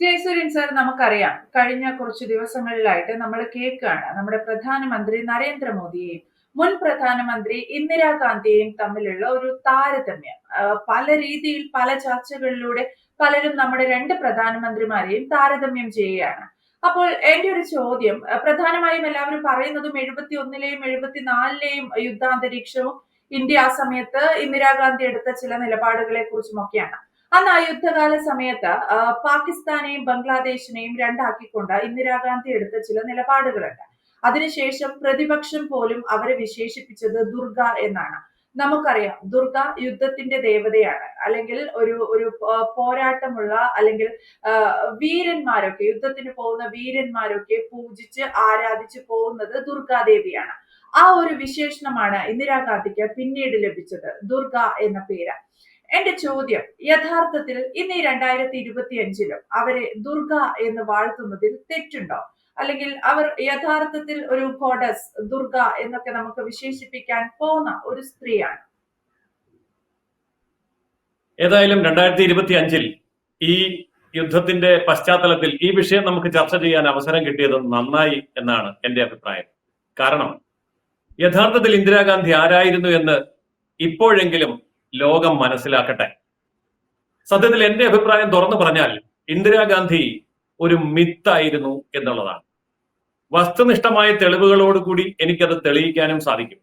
Jayasuryan sir നമുക്കറിയാം. കഴിഞ്ഞ കുറച്ച് ദിവസങ്ങളിലായിട്ട് നമ്മൾ കേൾക്കുകയാണ്. നമ്മുടെ പ്രധാനമന്ത്രി നരേന്ദ്രമോദിയെയും മുൻ പ്രധാനമന്ത്രി ഇന്ദിരാഗാന്ധിയെയും തമ്മിലുള്ള ഒരു താരതമ്യം. പല രീതിയിൽ പല ചർച്ചകളിലൂടെ പലരും നമ്മുടെ രണ്ട് പ്രധാനമന്ത്രിമാരെയും താരതമ്യം ചെയ്യുകയാണ്. അപ്പോൾ എന്റെ ഒരു ചോദ്യം പ്രധാനമായും എല്ലാവരും പറയുന്നതും എഴുപത്തി ഒന്നിലെയും എഴുപത്തിനാലിലെയും യുദ്ധാന്തരീക്ഷവും ഇന്ത്യ ആ സമയത്ത് ഇന്ദിരാഗാന്ധി എടുത്ത ചില നിലപാടുകളെ കുറിച്ചുമൊക്കെയാണ് അന്ന് ആ യുദ്ധകാല സമയത്ത് പാകിസ്ഥാനെയും ബംഗ്ലാദേശിനെയും രണ്ടാക്കിക്കൊണ്ട് ഇന്ദിരാഗാന്ധി എടുത്ത ചില നിലപാടുകളുണ്ട്. അതിനുശേഷം പ്രതിപക്ഷം പോലും അവരെ വിശേഷിപ്പിച്ചത് ദുർഗ എന്നാണ്. നമുക്കറിയാം ദുർഗ യുദ്ധത്തിന്റെ ദേവതയാണ്. അല്ലെങ്കിൽ ഒരു ഒരു പോരാട്ടമുള്ള അല്ലെങ്കിൽ വീരന്മാരൊക്കെ യുദ്ധത്തിന് പോകുന്ന വീരന്മാരൊക്കെ പൂജിച്ച് ആരാധിച്ച് പോകുന്നത് ദുർഗാദേവിയാണ് ആ ഒരു വിശേഷണമാണ് ഇന്ദിരാഗാന്ധിക്ക് പിന്നീട് ലഭിച്ചത് ദുർഗ എന്ന പേര്. എന്റെ ചോദ്യം യഥാർത്ഥത്തിൽ ഇന്ന് ഈ രണ്ടായിരത്തി ഇരുപത്തി അഞ്ചിലും അവരെ ദുർഗ എന്ന് വാഴ്ത്തുന്നതിൽ തെറ്റുണ്ടോ? അല്ലെങ്കിൽ അവർ യഥാർത്ഥത്തിൽ ഒരു ഗോഡസ് ദുർഗ എന്നൊക്കെ നമുക്ക് വിശേഷിപ്പിക്കാൻ പോന്ന ഒരു സ്ത്രീയാണ്? ഏതായാലും രണ്ടായിരത്തി ഇരുപത്തി അഞ്ചിൽ ഈ യുദ്ധത്തിന്റെ പശ്ചാത്തലത്തിൽ ഈ വിഷയം നമുക്ക് ചർച്ച ചെയ്യാൻ അവസരം കിട്ടിയത് നന്നായി എന്നാണ് എന്റെ അഭിപ്രായം. കാരണം യഥാർത്ഥത്തിൽ ഇന്ദിരാഗാന്ധി ആരായിരുന്നു എന്ന് ഇപ്പോഴെങ്കിലും ലോകം മനസ്സിലാക്കട്ടെ. സത്യത്തിൽ എന്റെ അഭിപ്രായം തുറന്നു പറഞ്ഞാൽ ഇന്ദിരാഗാന്ധി ഒരു മിത്തായിരുന്നു എന്നുള്ളതാണ്. വസ്തുനിഷ്ഠമായ തെളിവുകളോടുകൂടി എനിക്കത് തെളിയിക്കാനും സാധിക്കും.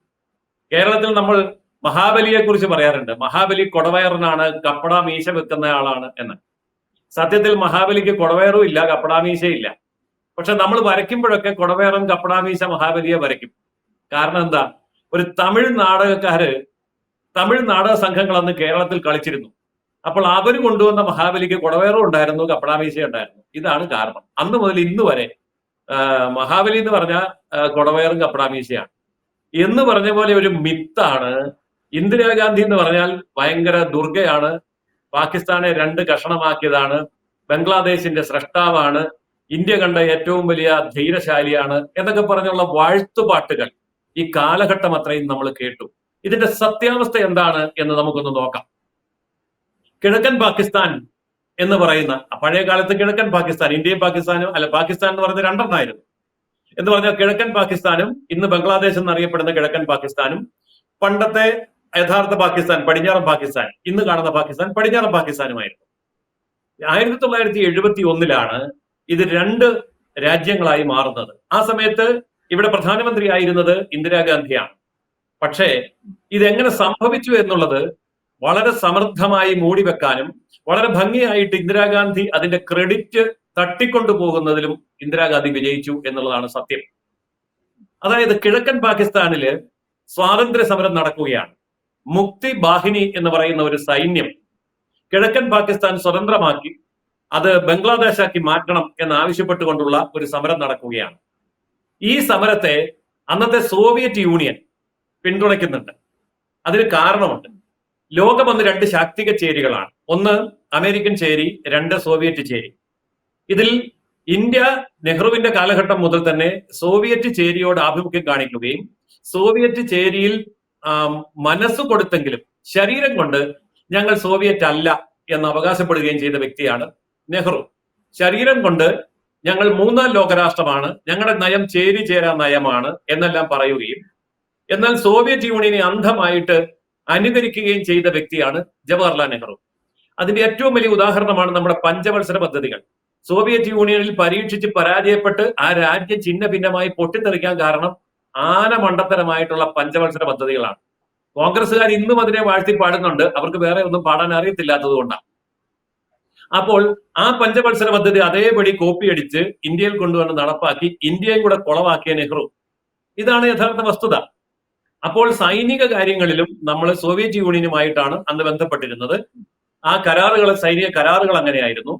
കേരളത്തിൽ നമ്മൾ മഹാബലിയെ കുറിച്ച് പറയാറുണ്ട്. മഹാബലി കൊടവയറിനാണ് കപ്പട മീശ വെക്കുന്ന ആളാണ് എന്ന്. സത്യത്തിൽ മഹാബലിക്ക് കൊടവയറും ഇല്ല കപ്പടാമീശയില്ല പക്ഷെ നമ്മൾ വരയ്ക്കുമ്പോഴൊക്കെ കൊടവയറും കപ്പടാമീശ മഹാബലിയെ വരയ്ക്കും. കാരണം എന്താ? ഒരു തമിഴ് നാടകക്കാര് തമിഴ് നാടക സംഘങ്ങൾ അന്ന് കേരളത്തിൽ കളിച്ചിരുന്നു. അപ്പോൾ അവർ കൊണ്ടുവന്ന മഹാബലിക്ക് കുടവേറും ഉണ്ടായിരുന്നു കപ്പടാമീശ ഉണ്ടായിരുന്നു. ഇതാണ് കാരണം. അന്ന് മുതൽ ഇന്ന് വരെ മഹാബലി എന്ന് പറഞ്ഞ കൊടവയറും കപ്പടാമീശയാണ്. എന്ന് പറഞ്ഞ പോലെ ഒരു മിത്താണ്. ഇന്ദിരാഗാന്ധി എന്ന് പറഞ്ഞാൽ ഭയങ്കര ദുർഗയാണ്. പാകിസ്ഥാനെ രണ്ട് കഷണമാക്കിയതാണ്. ബംഗ്ലാദേശിന്റെ സ്രഷ്ടാവാണ്. ഇന്ത്യ കണ്ട ഏറ്റവും വലിയ ധൈര്യശാലിയാണ് എന്നൊക്കെ പറഞ്ഞുള്ള വാഴ്ത്തുപാട്ടുകൾ ഈ കാലഘട്ടം അത്രയും നമ്മൾ കേട്ടു. ഇതിന്റെ സത്യാവസ്ഥ എന്താണ് എന്ന് നമുക്കൊന്ന് നോക്കാം. കിഴക്കൻ പാകിസ്ഥാൻ എന്ന് പറയുന്ന പഴയ കാലത്ത് കിഴക്കൻ പാകിസ്ഥാൻ ഇന്ത്യയും പാകിസ്ഥാനും അല്ല പാകിസ്ഥാൻ എന്ന് പറയുന്നത് രണ്ടെണ്ണമായിരുന്നു എന്ന് പറഞ്ഞാൽ കിഴക്കൻ പാകിസ്ഥാനും ഇന്ന് ബംഗ്ലാദേശ് എന്നറിയപ്പെടുന്ന കിഴക്കൻ പാകിസ്ഥാനും പണ്ടത്തെ യഥാർത്ഥ പാകിസ്ഥാൻ പടിഞ്ഞാറൻ പാകിസ്ഥാൻ ഇന്ന് കാണുന്ന പാകിസ്ഥാൻ പടിഞ്ഞാറൻ പാകിസ്ഥാനുമായിരുന്നു. ആയിരത്തി തൊള്ളായിരത്തി എഴുപത്തി ഒന്നിലാണ് ഇത് രണ്ട് രാജ്യങ്ങളായി മാറുന്നത്. ആ സമയത്ത് ഇവിടെ പ്രധാനമന്ത്രിയായിരുന്നത് ഇന്ദിരാഗാന്ധിയാണ്. പക്ഷേ ഇതെങ്ങനെ സംഭവിച്ചു എന്നുള്ളത് വളരെ സമൃദ്ധമായി മൂടിവെക്കാനും വളരെ ഭംഗിയായിട്ട് ഇന്ദിരാഗാന്ധി അതിന്റെ ക്രെഡിറ്റ് തട്ടിക്കൊണ്ടു പോകുന്നതിലും ഇന്ദിരാഗാന്ധി വിജയിച്ചു എന്നുള്ളതാണ് സത്യം. അതായത് കിഴക്കൻ പാകിസ്ഥാനിൽ സ്വാതന്ത്ര്യ സമരം നടക്കുകയാണ്. മുക്തി ബാഹിനി എന്ന് പറയുന്ന ഒരു സൈന്യം കിഴക്കൻ പാകിസ്ഥാൻ സ്വതന്ത്രമാക്കി അത് ബംഗ്ലാദേശാക്കി മാറ്റണം എന്നാവശ്യപ്പെട്ടുകൊണ്ടുള്ള ഒരു സമരം നടക്കുകയാണ്. ഈ സമരത്തെ അന്നത്തെ സോവിയറ്റ് യൂണിയൻ പിന്തുണയ്ക്കുന്നുണ്ട്. അതിന് കാരണമുണ്ട്. ലോകം അന്ന് രണ്ട് ശാക്തിക ചേരികളാണ്. ഒന്ന് അമേരിക്കൻ ചേരി രണ്ട് സോവിയറ്റ് ചേരി. ഇതിൽ ഇന്ത്യ നെഹ്റുവിന്റെ കാലഘട്ടം മുതൽ തന്നെ സോവിയറ്റ് ചേരിയോട് ആഭിമുഖ്യം കാണിക്കുകയും സോവിയറ്റ് ചേരിയിൽ മനസ്സ് കൊടുത്തെങ്കിലും ശരീരം കൊണ്ട് ഞങ്ങൾ സോവിയറ്റ് അല്ല എന്ന് അവകാശപ്പെടുകയും ചെയ്ത വ്യക്തിയാണ് നെഹ്റു. ശരീരം കൊണ്ട് ഞങ്ങൾ മൂന്നാം ലോകരാഷ്ട്രമാണ് ഞങ്ങളുടെ നയം ചേരി ചേരാ നയമാണ് എന്നെല്ലാം പറയുകയും എന്നാൽ സോവിയറ്റ് യൂണിയനെ അന്ധമായിട്ട് അനുകരിക്കുകയും ചെയ്ത വ്യക്തിയാണ് ജവഹർലാൽ നെഹ്റു. അതിന്റെ ഏറ്റവും വലിയ ഉദാഹരണമാണ് നമ്മുടെ പഞ്ചവത്സര പദ്ധതികൾ. സോവിയറ്റ് യൂണിയനിൽ പരീക്ഷിച്ച് പരാജയപ്പെട്ട് ആ രാജ്യം ചിഹ്ന ഭിന്നമായി പൊട്ടിത്തെറിക്കാൻ കാരണം ആന മണ്ടത്തരമായിട്ടുള്ള പഞ്ചവത്സര പദ്ധതികളാണ്. കോൺഗ്രസ്സുകാർ ഇന്നും അതിനെ വാഴ്ത്തി പാടുന്നുണ്ട്. അവർക്ക് വേറെ ഒന്നും പാടാൻ അറിയത്തില്ലാത്തത് കൊണ്ടാണ്. അപ്പോൾ ആ പഞ്ചവത്സര പദ്ധതി അതേപടി കോപ്പിയടിച്ച് ഇന്ത്യയിൽ കൊണ്ടുവന്ന് നടപ്പാക്കി ഇന്ത്യയും കൂടെ കുളവാക്കിയ നെഹ്റു. ഇതാണ് യഥാർത്ഥ വസ്തുത. അപ്പോൾ സൈനിക കാര്യങ്ങളിലും നമ്മൾ സോവിയറ്റ് യൂണിയനുമായിട്ടാണ് അന്ന് ബന്ധപ്പെട്ടിരുന്നത്. ആ കരാറുകൾ സൈനിക കരാറുകൾ അങ്ങനെയായിരുന്നു.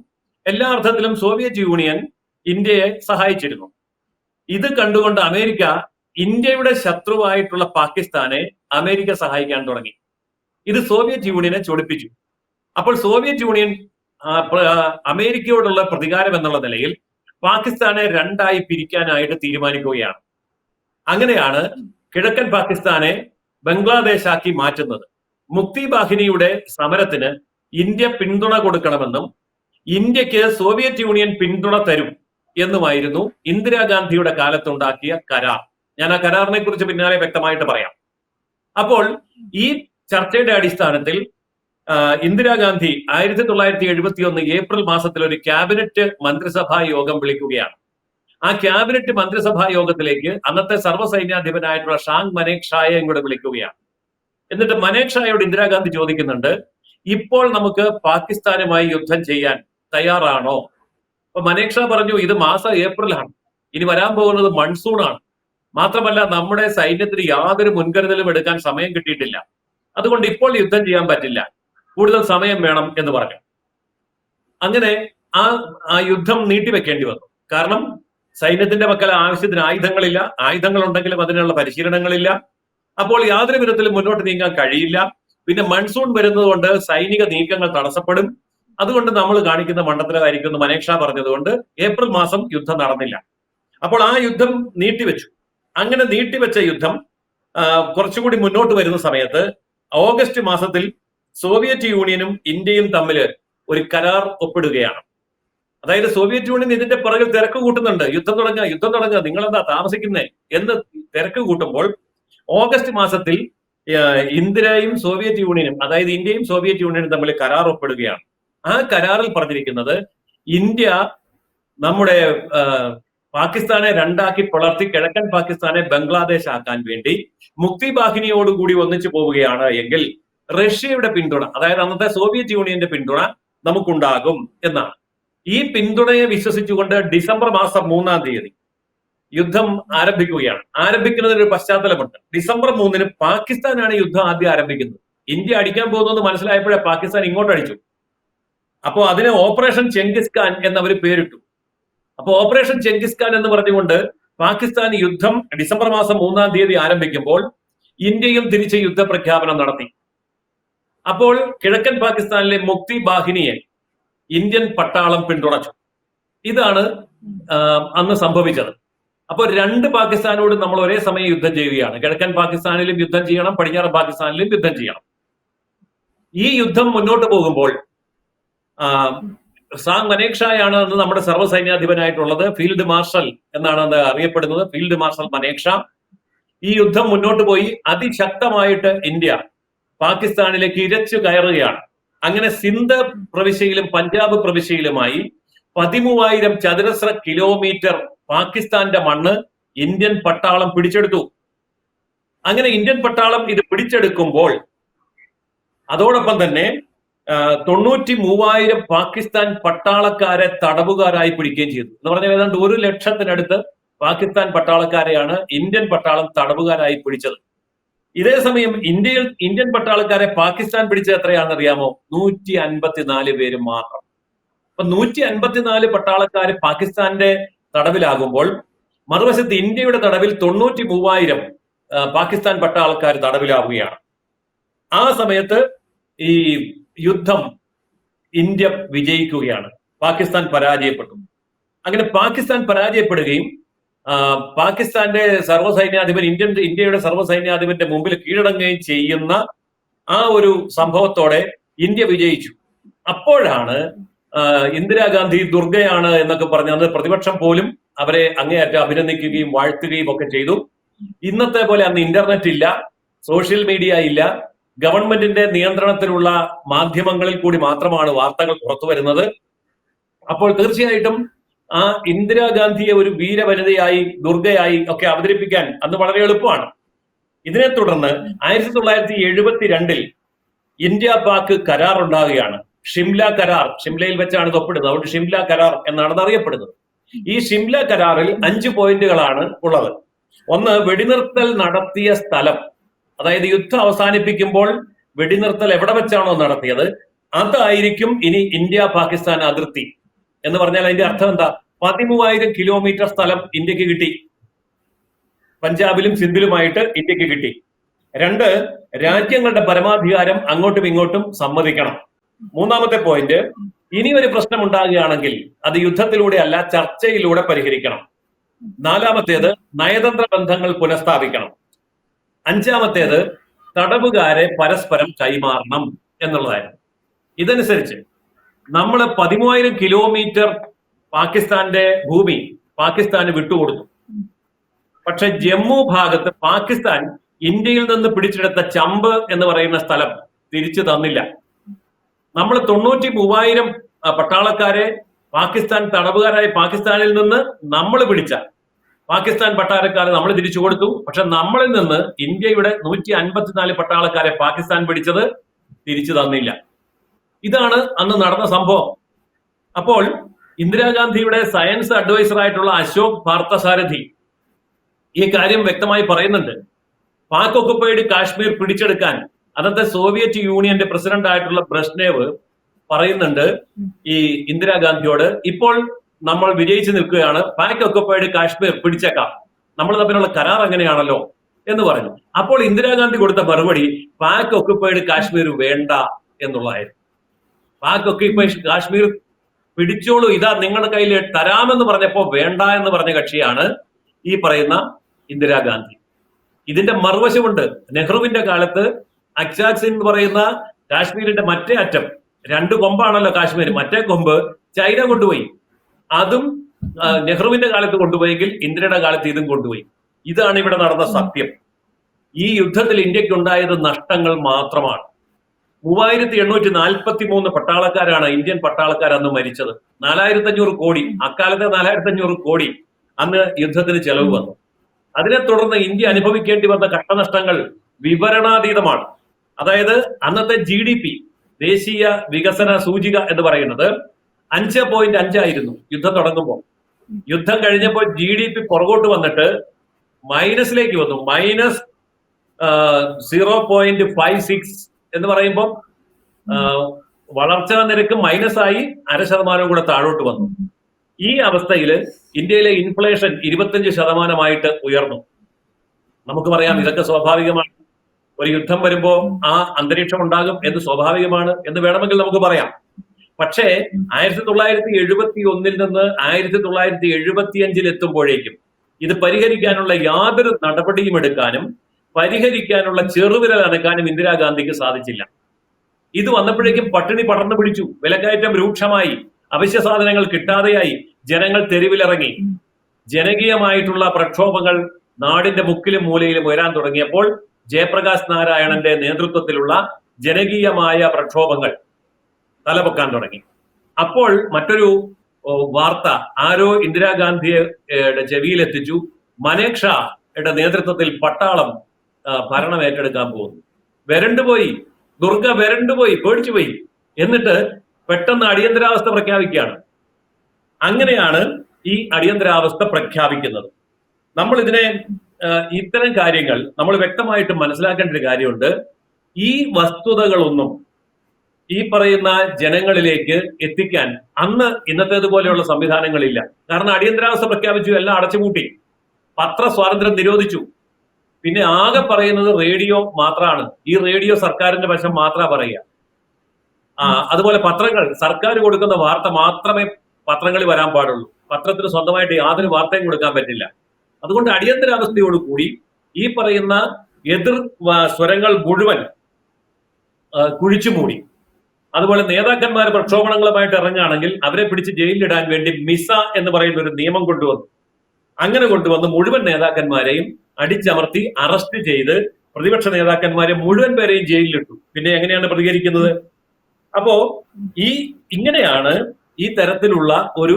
എല്ലാ അർത്ഥത്തിലും സോവിയറ്റ് യൂണിയൻ ഇന്ത്യയെ സഹായിച്ചിരുന്നു. ഇത് കണ്ടുകൊണ്ട് അമേരിക്ക ഇന്ത്യയുടെ ശത്രുവായിട്ടുള്ള പാകിസ്ഥാനെ അമേരിക്ക സഹായിക്കാൻ തുടങ്ങി. ഇത് സോവിയറ്റ് യൂണിയനെ ചൊടിപ്പിച്ചു. അപ്പോൾ സോവിയറ്റ് യൂണിയൻ അമേരിക്കയോടുള്ള പ്രതികാരം എന്നുള്ള നിലയിൽ പാകിസ്ഥാനെ രണ്ടായി പിരിക്കാനായിട്ട് തീരുമാനിക്കുകയാണ്. അങ്ങനെയാണ് കിഴക്കൻ പാകിസ്ഥാനെ ബംഗ്ലാദേശാക്കി മാറ്റുന്നത്. മുക്തി ബാഹിനിയുടെ സമരത്തിന് ഇന്ത്യ പിന്തുണ കൊടുക്കണമെന്നും ഇന്ത്യയ്ക്ക് സോവിയറ്റ് യൂണിയൻ പിന്തുണ തരും എന്നുമായിരുന്നു ഇന്ദിരാഗാന്ധിയുടെ കാലത്തുണ്ടാക്കിയ കരാർ. ഞാൻ ആ കരാറിനെ കുറിച്ച് പിന്നാലെ വ്യക്തമായിട്ട് പറയാം. അപ്പോൾ ഈ ചർച്ചയുടെ അടിസ്ഥാനത്തിൽ ഇന്ദിരാഗാന്ധി ആയിരത്തി തൊള്ളായിരത്തി എഴുപത്തി ഒന്ന് ഏപ്രിൽ മാസത്തിൽ ഒരു ക്യാബിനറ്റ് മന്ത്രിസഭാ യോഗം വിളിക്കുകയാണ്. ആ ക്യാബിനറ്റ് മന്ത്രിസഭാ യോഗത്തിലേക്ക് അന്നത്തെ സർവസൈന്യാധിപനായിട്ടുള്ള ഷാങ് മനേക് ഷായെ കൂടെ വിളിക്കുകയാണ്. എന്നിട്ട് മനേക് ഷായോട് ഇന്ദിരാഗാന്ധി ചോദിക്കുന്നുണ്ട് ഇപ്പോൾ നമുക്ക് പാകിസ്ഥാനുമായി യുദ്ധം ചെയ്യാൻ തയ്യാറാണോ? അപ്പൊ മനേക് ഷാ പറഞ്ഞു ഇത് മാസം ഏപ്രിലാണ്. ഇനി വരാൻ പോകുന്നത് മൺസൂണാണ്. മാത്രമല്ല നമ്മുടെ സൈന്യത്തിന് യാതൊരു മുൻകരുതലും എടുക്കാൻ സമയം കിട്ടിയിട്ടില്ല. അതുകൊണ്ട് ഇപ്പോൾ യുദ്ധം ചെയ്യാൻ പറ്റില്ല. കൂടുതൽ സമയം വേണം എന്ന് പറഞ്ഞു. അങ്ങനെ ആ ആ യുദ്ധം നീട്ടിവെക്കേണ്ടി വന്നു. കാരണം സൈന്യത്തിന്റെ പക്കൽ ആവശ്യത്തിന് ആയുധങ്ങളില്ല. ആയുധങ്ങൾ ഉണ്ടെങ്കിലും അതിനുള്ള പരിശീലനങ്ങളില്ല. അപ്പോൾ യാതൊരു വിധത്തിലും മുന്നോട്ട് നീങ്ങാൻ കഴിയില്ല. പിന്നെ മൺസൂൺ വരുന്നതുകൊണ്ട് സൈനിക നീക്കങ്ങൾ തടസ്സപ്പെടും. അതുകൊണ്ട് നമ്മൾ കാണിക്കുന്ന മണ്ഡലമായിരിക്കും എന്ന് മനേക്ഷ പറഞ്ഞതുകൊണ്ട് ഏപ്രിൽ മാസം യുദ്ധം നടന്നില്ല. അപ്പോൾ ആ യുദ്ധം നീട്ടിവെച്ചു. അങ്ങനെ നീട്ടിവെച്ച യുദ്ധം കുറച്ചുകൂടി മുന്നോട്ട് വരുന്ന സമയത്ത് ഓഗസ്റ്റ് മാസത്തിൽ സോവിയറ്റ് യൂണിയനും ഇന്ത്യയും തമ്മിൽ ഒരു കരാർ ഒപ്പിടുകയാണ്. അതായത് സോവിയറ്റ് യൂണിയൻ ഇതിന്റെ പുറകിൽ തിരക്ക് കൂട്ടുന്നുണ്ട്. യുദ്ധം തുടങ്ങുക യുദ്ധം തുടങ്ങുക. നിങ്ങൾ എന്താ താമസിക്കുന്നേ? എന്ന് തിരക്ക് കൂട്ടുമ്പോൾ ഓഗസ്റ്റ് മാസത്തിൽ ഇന്ദിരയും സോവിയറ്റ് യൂണിയനും അതായത് ഇന്ത്യയും സോവിയറ്റ് യൂണിയനും തമ്മിൽ കരാർ ഒപ്പിടുകയാണ്. ആ കരാറിൽ പറഞ്ഞിരിക്കുന്നത് ഇന്ത്യ നമ്മുടെ പാകിസ്ഥാനെ രണ്ടാക്കി പുലർത്തി കിഴക്കൻ പാകിസ്ഥാനെ ബംഗ്ലാദേശ് ആക്കാൻ വേണ്ടി മുക്തി ബാഹിനിയോടുകൂടി ഒന്നിച്ചു പോവുകയാണ് എങ്കിൽ റഷ്യയുടെ പിന്തുണ അതായത് അന്നത്തെ സോവിയറ്റ് യൂണിയന്റെ പിന്തുണ നമുക്കുണ്ടാകും എന്നാണ്. ഈ പിന്തുണയെ വിശ്വസിച്ചുകൊണ്ട് ഡിസംബർ മാസം മൂന്നാം തീയതി യുദ്ധം ആരംഭിക്കുകയാണ്. ആരംഭിക്കുന്നതിന് ഒരു പശ്ചാത്തലമുണ്ട്. ഡിസംബർ മൂന്നിന് പാകിസ്ഥാനാണ് യുദ്ധം ആദ്യം ആരംഭിക്കുന്നത്. ഇന്ത്യ അടിക്കാൻ പോകുന്നത് മനസ്സിലായപ്പോഴേ പാകിസ്ഥാൻ ഇങ്ങോട്ട് അടിച്ചു. അപ്പോൾ അതിന് ഓപ്പറേഷൻ ചെങ്കിസ് ഖാൻ എന്നവർ പേരിട്ടു. അപ്പോൾ ഓപ്പറേഷൻ ചെങ്കിസ് ഖാൻ എന്ന് പറഞ്ഞുകൊണ്ട് പാകിസ്ഥാൻ യുദ്ധം ഡിസംബർ മാസം മൂന്നാം തീയതി ആരംഭിക്കുമ്പോൾ ഇന്ത്യയും തിരിച്ച് യുദ്ധപ്രഖ്യാപനം നടത്തി. അപ്പോൾ കിഴക്കൻ പാകിസ്ഥാനിലെ മുക്തി ബാഹിനിയെ ഇന്ത്യൻ പട്ടാളം പിന്തുണച്ചു. ഇതാണ് അന്ന് സംഭവിച്ചത്. അപ്പോൾ രണ്ട് പാകിസ്ഥാനോട് നമ്മൾ ഒരേ സമയം യുദ്ധം ചെയ്യുകയാണ്. കിഴക്കൻ പാകിസ്ഥാനിലും യുദ്ധം ചെയ്യണം പടിഞ്ഞാറൻ പാകിസ്ഥാനിലും യുദ്ധം ചെയ്യണം. ഈ യുദ്ധം മുന്നോട്ട് പോകുമ്പോൾ സാങ് മനേക്ഷായാണ് അന്ന് നമ്മുടെ സർവസൈന്യാധിപനായിട്ടുള്ളത് ഫീൽഡ് മാർഷൽ എന്നാണ് അത് അറിയപ്പെടുന്നത് ഫീൽഡ് മാർഷൽ മനേക്ഷ. ഈ യുദ്ധം മുന്നോട്ട് പോയി അതിശക്തമായിട്ട് ഇന്ത്യ പാകിസ്ഥാനിലേക്ക് ഇരച്ചു കയറുകയാണ്. അങ്ങനെ സിന്ധ് പ്രവിശ്യയിലും പഞ്ചാബ് പ്രവിശ്യയിലുമായി പതിമൂവായിരം ചതുരശ്ര കിലോമീറ്റർ പാകിസ്ഥാന്റെ മണ്ണ് ഇന്ത്യൻ പട്ടാളം പിടിച്ചെടുത്തു. അങ്ങനെ ഇന്ത്യൻ പട്ടാളം ഇത് പിടിച്ചെടുക്കുമ്പോൾ അതോടൊപ്പം തന്നെ തൊണ്ണൂറ്റി മൂവായിരം പാകിസ്ഥാൻ പട്ടാളക്കാരെ തടവുകാരായി പിടിക്കുകയും ചെയ്തു. എന്ന് പറഞ്ഞാൽ ഏതാണ്ട് ഒരു ലക്ഷത്തിനടുത്ത് പാകിസ്ഥാൻ പട്ടാളക്കാരെയാണ് ഇന്ത്യൻ പട്ടാളം തടവുകാരായി പിടിച്ചത്. ഇതേ സമയം ഇന്ത്യയിൽ ഇന്ത്യൻ പട്ടാളക്കാരെ പാകിസ്ഥാൻ പിടിച്ചത് എത്രയാണെന്ന് അറിയാമോ നൂറ്റി അൻപത്തിനാല് പേര് മാത്രം. അപ്പൊ നൂറ്റി അൻപത്തിനാല് പട്ടാളക്കാര് പാകിസ്ഥാന്റെ തടവിലാകുമ്പോൾ മറുവശത്ത് ഇന്ത്യയുടെ തടവിൽ തൊണ്ണൂറ്റി മൂവായിരം പാകിസ്ഥാൻ പട്ടാളക്കാർ തടവിലാവുകയാണ്. ആ സമയത്ത് ഈ യുദ്ധം ഇന്ത്യ വിജയിക്കുകയാണ്. പാകിസ്ഥാൻ പരാജയപ്പെട്ടു. അങ്ങനെ പാകിസ്ഥാൻ പരാജയപ്പെടുകയും പാകിസ്ഥാന്റെ സർവസൈന്യാധിപൻ ഇന്ത്യൻ ഇന്ത്യയുടെ സർവസൈന്യാധിപന്റെ മുമ്പിൽ കീഴടങ്ങുകയും ചെയ്യുന്ന ആ ഒരു സംഭവത്തോടെ ഇന്ത്യ വിജയിച്ചു. അപ്പോഴാണ് ഇന്ദിരാഗാന്ധി ദുർഗയാണ് എന്നൊക്കെ പറഞ്ഞ അന്ന് പ്രതിപക്ഷം പോലും അവരെ അങ്ങേയറ്റം അഭിനന്ദിക്കുകയും വാഴ്ത്തുകയും ഒക്കെ ചെയ്തു. ഇന്നത്തെ പോലെ അന്ന് ഇന്റർനെറ്റ് ഇല്ല സോഷ്യൽ മീഡിയ ഇല്ല. ഗവൺമെന്റിന്റെ നിയന്ത്രണത്തിലുള്ള മാധ്യമങ്ങളിൽ കൂടി മാത്രമാണ് വാർത്തകൾ പുറത്തു വരുന്നത്. അപ്പോൾ തീർച്ചയായിട്ടും ആ ഇന്ദിരാഗാന്ധിയെ ഒരു വീരവനിതയായി ദുർഗയായി ഒക്കെ അവതരിപ്പിക്കാൻ അന്ന് വളരെ എളുപ്പമാണ്. ഇതിനെ തുടർന്ന് ആയിരത്തി തൊള്ളായിരത്തി എഴുപത്തി രണ്ടിൽ ഇന്ത്യ പാക് കരാർ ഉണ്ടാകുകയാണ് ഷിംല കരാർ ഷിംലയിൽ വെച്ചാണ് ഇത് ഒപ്പിടുന്നത് അതുകൊണ്ട് ഷിംല കരാർ എന്നാണ് അറിയപ്പെടുന്നത്. ഈ ഷിംല കരാറിൽ അഞ്ച് പോയിന്റുകളാണ് ഉള്ളത്. ഒന്ന് വെടിനിർത്തൽ നടത്തിയ സ്ഥലം. അതായത് യുദ്ധം അവസാനിപ്പിക്കുമ്പോൾ വെടിനിർത്തൽ എവിടെ വെച്ചാണോ നടത്തിയത്? അതായിരിക്കും ഇനി ഇന്ത്യ പാകിസ്ഥാൻ അതിർത്തി. എന്ന് പറഞ്ഞാൽ അതിന്റെ അർത്ഥം എന്താ? പതിമൂവായിരം കിലോമീറ്റർ സ്ഥലം ഇന്ത്യയ്ക്ക് കിട്ടി. പഞ്ചാബിലും സിന്ധിലുമായിട്ട് ഇന്ത്യയ്ക്ക് കിട്ടി. രണ്ട് രാജ്യങ്ങളുടെ പരമാധികാരം അങ്ങോട്ടും ഇങ്ങോട്ടും സമ്മതിക്കണം. മൂന്നാമത്തെ പോയിന്റ് ഇനി ഒരു പ്രശ്നം ഉണ്ടാകുകയാണെങ്കിൽ അത് യുദ്ധത്തിലൂടെ അല്ല ചർച്ചയിലൂടെ പരിഹരിക്കണം. നാലാമത്തേത് നയതന്ത്ര ബന്ധങ്ങൾ പുനഃസ്ഥാപിക്കണം. അഞ്ചാമത്തേത് തടവുകാരെ പരസ്പരം കൈമാറണം എന്നുള്ളതായിരുന്നു. ഇതനുസരിച്ച് നമ്മൾ പതിമൂവായിരം കിലോമീറ്റർ പാകിസ്ഥാന്റെ ഭൂമി പാകിസ്ഥാന് വിട്ടുകൊടുത്തു. പക്ഷെ ജമ്മു ഭാഗത്ത് പാകിസ്ഥാൻ ഇന്ത്യയിൽ നിന്ന് പിടിച്ചെടുത്ത ചമ്പ് എന്ന് പറയുന്ന സ്ഥലം തിരിച്ചു തന്നില്ല. നമ്മൾ തൊണ്ണൂറ്റി മൂവായിരം പട്ടാളക്കാരെ പാകിസ്ഥാൻ തടവുകാരായ പാകിസ്ഥാനിൽ നിന്ന് നമ്മൾ പിടിച്ച. പാകിസ്ഥാൻ പട്ടാളക്കാരെ നമ്മൾ തിരിച്ചു കൊടുത്തു. പക്ഷെ നമ്മളിൽ നിന്ന് ഇന്ത്യയുടെ നൂറ്റി അൻപത്തിനാല് പട്ടാളക്കാരെ പാകിസ്ഥാൻ പിടിച്ചത് തിരിച്ചു തന്നില്ല. ഇതാണ് അന്ന് നടന്ന സംഭവം. അപ്പോൾ ഇന്ദിരാഗാന്ധിയുടെ സയൻസ് അഡ്വൈസർ ആയിട്ടുള്ള അശോക് പാർത്ഥസാരഥി ഈ കാര്യം വ്യക്തമായി പറയുന്നുണ്ട്. പാക് ഒക്കുപ്പൈഡ് കാശ്മീർ പിടിച്ചെടുക്കാൻ അന്നത്തെ സോവിയറ്റ് യൂണിയന്റെ പ്രസിഡന്റ് ആയിട്ടുള്ള ബ്രഷ്നേവ് പറയുന്നുണ്ട് ഈ ഇന്ദിരാഗാന്ധിയോട് ഇപ്പോൾ നമ്മൾ വിജയിച്ചു നിൽക്കുകയാണ്. പാക് ഒക്കുപ്പൈഡ് കാശ്മീർ പിടിച്ചേക്കാം. നമ്മൾ തമ്മിലുള്ള കരാർ അങ്ങനെയാണല്ലോ എന്ന് പറഞ്ഞു. അപ്പോൾ ഇന്ദിരാഗാന്ധി കൊടുത്ത മറുപടി പാക് ഒക്കുപ്പൈഡ് കാശ്മീർ വേണ്ട എന്നുള്ളതായിരുന്നു. പാക് ഒക്കുപ്പൈഡ് കാശ്മീർ പിടിച്ചോളൂ. ഇതാ നിങ്ങളുടെ കയ്യിൽ തരാമെന്ന് പറഞ്ഞപ്പോ വേണ്ട എന്ന് പറഞ്ഞ കക്ഷിയാണ് ഈ പറയുന്ന ഇന്ദിരാഗാന്ധി ഇതിന്റെ മറുവശമുണ്ട്. നെഹ്റുവിന്റെ കാലത്ത് അക്സാക് സിംഗ് എന്ന് പറയുന്ന കാശ്മീരിന്റെ മറ്റേ അറ്റം രണ്ട് കൊമ്പാണല്ലോ കാശ്മീർ മറ്റേ കൊമ്പ് ചൈന കൊണ്ടുപോയി. അതും നെഹ്റുവിന്റെ കാലത്ത് കൊണ്ടുപോയെങ്കിൽ ഇന്ദിരയുടെ കാലത്ത് ഇതും കൊണ്ടുപോയി. ഇതാണ് ഇവിടെ നടന്ന സത്യം. ഈ യുദ്ധത്തിൽ ഇന്ത്യയ്ക്ക് ഉണ്ടായത് നഷ്ടങ്ങൾ മാത്രമാണ്. മൂവായിരത്തി എണ്ണൂറ്റി നാൽപ്പത്തി മൂന്ന് പട്ടാളക്കാരാണ് ഇന്ത്യൻ പട്ടാളക്കാർ അന്ന് മരിച്ചത്. നാലായിരത്തി അഞ്ഞൂറ് കോടി. അക്കാലത്തെ നാലായിരത്തി അഞ്ഞൂറ് കോടി അന്ന് യുദ്ധത്തിന് ചെലവ് വന്നു. അതിനെ തുടർന്ന് ഇന്ത്യ അനുഭവിക്കേണ്ടി വന്ന കഷ്ടനഷ്ടങ്ങൾ വിവരണാതീതമാണ്. അതായത് അന്നത്തെ ജി ഡി പി ദേശീയ വികസന സൂചിക എന്ന് പറയുന്നത് അഞ്ച് പോയിന്റ് അഞ്ചായിരുന്നു യുദ്ധം തുടങ്ങുമ്പോൾ. യുദ്ധം കഴിഞ്ഞപ്പോൾ ജി ഡി പി പുറകോട്ട് വന്നിട്ട് മൈനസിലേക്ക് വന്നു. Minus zero point five six എന്ന് പറയുമ്പോൾ വളർച്ചാ നിരക്ക് മൈനസ് ആയി അര ശതമാനം കൂടെ താഴോട്ട് വന്നു. ഈ അവസ്ഥയിൽ ഇന്ത്യയിലെ ഇൻഫ്ലേഷൻ ഇരുപത്തഞ്ച് ശതമാനമായിട്ട് ഉയർന്നു. നമുക്ക് പറയാം ഇതൊക്കെ സ്വാഭാവികമാണ്. ഒരു യുദ്ധം വരുമ്പോൾ ആ അന്തരീക്ഷം ഉണ്ടാകും എന്ന് സ്വാഭാവികമാണ് എന്ന് വേണമെങ്കിൽ നമുക്ക് പറയാം. പക്ഷേ ആയിരത്തി തൊള്ളായിരത്തി എഴുപത്തി ഒന്നിൽ നിന്ന് ആയിരത്തി തൊള്ളായിരത്തി എഴുപത്തി അഞ്ചിൽ എത്തുമ്പോഴേക്കും ഇത് പരിഹരിക്കാനുള്ള യാതൊരു നടപടിയും എടുക്കാനും പരിഹരിക്കാനുള്ള ചെറുവിരൽ അനക്കാനും ഇന്ദിരാഗാന്ധിക്ക് സാധിച്ചില്ല. ഇത് വന്നപ്പോഴേക്കും പട്ടിണി പടർന്നു പിടിച്ചു. വിലക്കയറ്റം രൂക്ഷമായി. അവശ്യ സാധനങ്ങൾ കിട്ടാതെയായി. ജനങ്ങൾ തെരുവിലിറങ്ങി. ജനകീയമായിട്ടുള്ള പ്രക്ഷോഭങ്ങൾ നാടിന്റെ മുക്കിലും മൂലയിലും ഉയരാൻ തുടങ്ങിയപ്പോൾ ജയപ്രകാശ് നാരായണന്റെ നേതൃത്വത്തിലുള്ള ജനകീയമായ പ്രക്ഷോഭങ്ങൾ തലപൊക്കാൻ തുടങ്ങി. അപ്പോൾ മറ്റൊരു വാർത്ത. ആരോ ഇന്ദിരാഗാന്ധിയുടെ ചെവിയിലെത്തിച്ചു. മനേക്ഷയുടെ മനേക് നേതൃത്വത്തിൽ പട്ടാളം ഭരണം ഏറ്റെടുക്കാൻ പോകുന്നു. വരണ്ടുപോയി ദുർഗ വരണ്ടുപോയി പേടിച്ചു പോയി. എന്നിട്ട് പെട്ടെന്ന് അടിയന്തരാവസ്ഥ പ്രഖ്യാപിക്കുകയാണ്. അങ്ങനെയാണ് ഈ അടിയന്തരാവസ്ഥ പ്രഖ്യാപിക്കുന്നത്. നമ്മൾ ഇതിനെ ഇത്തരം കാര്യങ്ങൾ നമ്മൾ വ്യക്തമായിട്ട് മനസ്സിലാക്കേണ്ട ഒരു കാര്യമുണ്ട്. ഈ വസ്തുതകളൊന്നും ഈ പറയുന്ന ജനങ്ങളിലേക്ക് എത്തിക്കാൻ അന്ന് ഇന്നത്തേതുപോലെയുള്ള സംവിധാനങ്ങളില്ല. കാരണം അടിയന്തരാവസ്ഥ പ്രഖ്യാപിച്ചു എല്ലാം അടച്ചുപൂട്ടി. പത്ര സ്വാതന്ത്ര്യം നിരോധിച്ചു. പിന്നെ ആകെ പറയുന്നത് റേഡിയോ മാത്രമാണ് ഈ റേഡിയോ സർക്കാരിന്റെ വശം മാത്രമാണ് പറയുക. ആ അതുപോലെ പത്രങ്ങൾ സർക്കാർ കൊടുക്കുന്ന വാർത്ത മാത്രമേ പത്രങ്ങളിൽ വരാൻ പാടുള്ളൂ. പത്രത്തിന് സ്വന്തമായിട്ട് യാതൊരു വാർത്തയും കൊടുക്കാൻ പറ്റില്ല. അതുകൊണ്ട് അടിയന്തരാവസ്ഥയോട് കൂടി ഈ പറയുന്ന എതിർ സ്വരങ്ങൾ മുഴുവൻ കുഴിച്ചു മൂടി. അതുപോലെ നേതാക്കന്മാർ പ്രക്ഷോഭണങ്ങളുമായിട്ട് ഇറങ്ങുകയാണെങ്കിൽ അവരെ പിടിച്ച് ജയിലിലിടാൻ വേണ്ടി മിസ എന്ന് പറയുന്ന ഒരു നിയമം കൊണ്ടുവന്നു. അങ്ങനെ കൊണ്ടുവന്ന് മുഴുവൻ നേതാക്കന്മാരെയും അടിച്ചമർത്തി അറസ്റ്റ് ചെയ്ത് പ്രതിപക്ഷ നേതാക്കന്മാരെ മുഴുവൻ പേരെയും ജയിലിലിട്ടു. പിന്നെ എങ്ങനെയാണ് പ്രതികരിക്കുന്നത്? അപ്പോ ഈ ഇങ്ങനെയാണ് ഈ തരത്തിലുള്ള ഒരു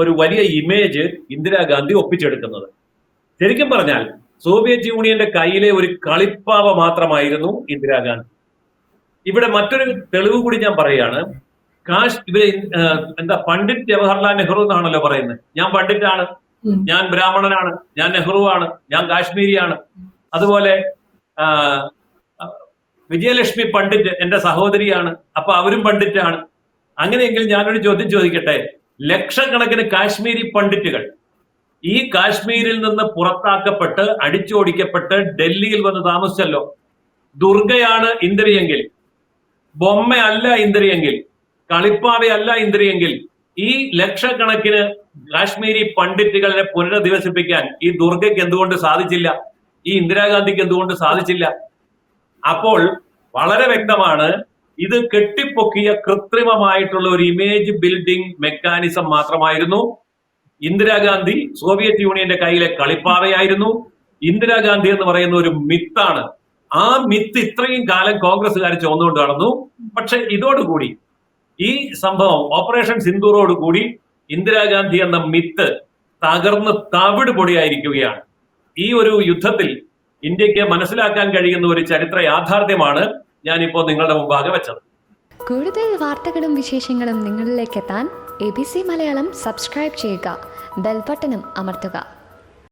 ഒരു വലിയ ഇമേജ് ഇന്ദിരാഗാന്ധി ഒപ്പിച്ചെടുക്കുന്നത്. ശരിക്കും പറഞ്ഞാൽ സോവിയറ്റ് യൂണിയന്റെ കയ്യിലെ ഒരു കളിപ്പാവ മാത്രമായിരുന്നു ഇന്ദിരാഗാന്ധി. ഇവിടെ മറ്റൊരു തെളിവ് കൂടി ഞാൻ പറയുകയാണ്. കാശ് ഇവർ എന്താ പണ്ഡിറ്റ് ജവഹർലാൽ നെഹ്റു എന്നാണല്ലോ പറയുന്നത്. ഞാൻ പണ്ഡിറ്റാണ്. ഞാൻ ബ്രാഹ്മണനാണ് ഞാൻ നെഹ്റുവാണ് ഞാൻ കാശ്മീരിയാണ്. അതുപോലെ വിജയലക്ഷ്മി പണ്ഡിറ്റ് എന്റെ സഹോദരിയാണ് അപ്പൊ അവരും പണ്ഡിറ്റാണ്. അങ്ങനെയെങ്കിൽ ഞാനൊരു ചോദ്യം ചോദിക്കട്ടെ? ലക്ഷക്കണക്കിന് കാശ്മീരി പണ്ഡിറ്റുകൾ ഈ കാശ്മീരിൽ നിന്ന് പുറത്താക്കപ്പെട്ട് അടിച്ചോടിക്കപ്പെട്ട് ഡൽഹിയിൽ വന്ന് താമസിച്ചല്ലോ. ദുർഗയാണ് ഇന്ദ്രിയെങ്കിൽ ബൊമ്മയല്ല ഇന്ദ്രിയെങ്കിൽ കളിപ്പാവയല്ല ഇന്ദിരയെങ്കിൽ ഈ ലക്ഷക്കണക്കിന് കാശ്മീരി പണ്ഡിറ്റുകളെ പുനരധിവസിപ്പിക്കാൻ ഈ ദുർഗയ്ക്ക് എന്തുകൊണ്ട് സാധിച്ചില്ല? ഈ ഇന്ദിരാഗാന്ധിക്ക് എന്തുകൊണ്ട് സാധിച്ചില്ല? അപ്പോൾ വളരെ വ്യക്തമാണ് ഇത് കെട്ടിപ്പൊക്കിയ കൃത്രിമമായിട്ടുള്ള ഒരു ഇമേജ് ബിൽഡിംഗ് മെക്കാനിസം മാത്രമായിരുന്നു. ഇന്ദിരാഗാന്ധി സോവിയറ്റ് യൂണിയന്റെ കയ്യിലെ കളിപ്പാറയായിരുന്നു ഇന്ദിരാഗാന്ധി എന്ന് പറയുന്ന ഒരു മിത്താണ്. ആ മിത്ത് ഇത്രയും കാലം കോൺഗ്രസ്സുകാർ ചുമന്നുകൊണ്ട് നടന്നു. പക്ഷെ ഇതോടുകൂടി ഈ സംഭവം ഓപ്പറേഷൻ സിന്ദൂറോട് കൂടി ഇന്ദിരാഗാന്ധി എന്ന മിത്ത് തകർന്ന് തവിട് പൊടിയായിരിക്കുകയാണ്. ഈ ഒരു യുദ്ധത്തിൽ ഇന്ത്യയ്ക്ക് മനസ്സിലാക്കാൻ കഴിയുന്ന ഒരു ചരിത്ര യാഥാർത്ഥ്യമാണ് ഞാനിപ്പോ നിങ്ങളുടെ മുമ്പാകെ വെച്ചത്. കൂടുതൽ വാർത്തകളും വിശേഷങ്ങളും നിങ്ങളിലേക്ക് എത്താൻ A B C Malayalam subscribe ചെയ്യുക. ബെൽബട്ടനും അമർത്തുക.